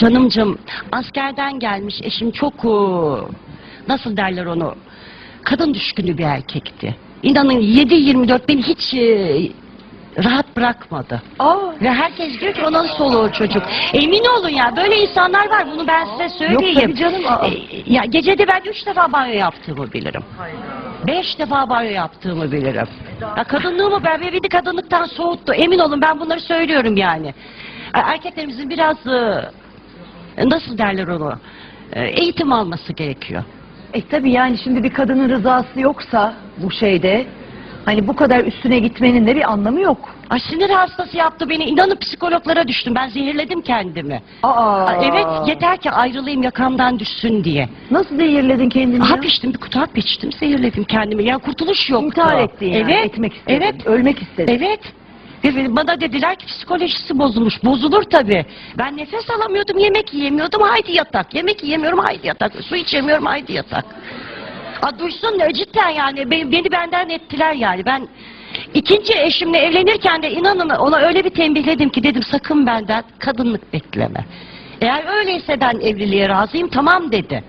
Canımcım askerden gelmiş eşim çok e, nasıl derler onu kadın düşkünü bir erkekti. İnanın 7-24 beni hiç e, rahat bırakmadı. Aa, Ve herkes diyor ki o nasıl olur çocuk. Emin olun ya böyle insanlar var bunu ben size söyleyeyim. tabii canım, aa. E, ya gecede ben üç defa banyo yaptığımı bilirim. Beş defa banyo yaptığımı bilirim. Ya kadınlığımı ben beni kadınlıktan soğuttu. Emin olun ben bunları söylüyorum yani. E, Erkeklerimizin biraz nasıl derler onu e, eğitim alması gerekiyor. e tabii yani şimdi bir kadının rızası yoksa bu şeyde hani bu kadar üstüne gitmenin de bir anlamı yok. Ay sinir hastası yaptı beni. İnanın psikologlara düştüm. Ben zehirledim kendimi. Aa, Evet yeter ki ayrılayım yakamdan düşsün diye. Nasıl zehirledin kendini? Hap içtim bir kutu hap içtim zehirledim kendimi. Ya kurtuluş yoktu. İntihar ettin yani. Evet. Etmek istedin. Evet. Ölmek istedin. Evet. Ve bana dediler ki psikolojisi bozulmuş. Bozulur tabii. Ben nefes alamıyordum, yemek yiyemiyordum. Haydi yatak. Yemek yiyemiyorum, haydi yatak. Su içemiyorum, haydi yatak. A, duysun cidden yani beni benden ettiler yani. Ben ikinci eşimle evlenirken de inanın ona öyle bir tembihledim ki dedim sakın benden kadınlık bekleme. Eğer öyleyse ben evliliğe razıyım tamam dedi.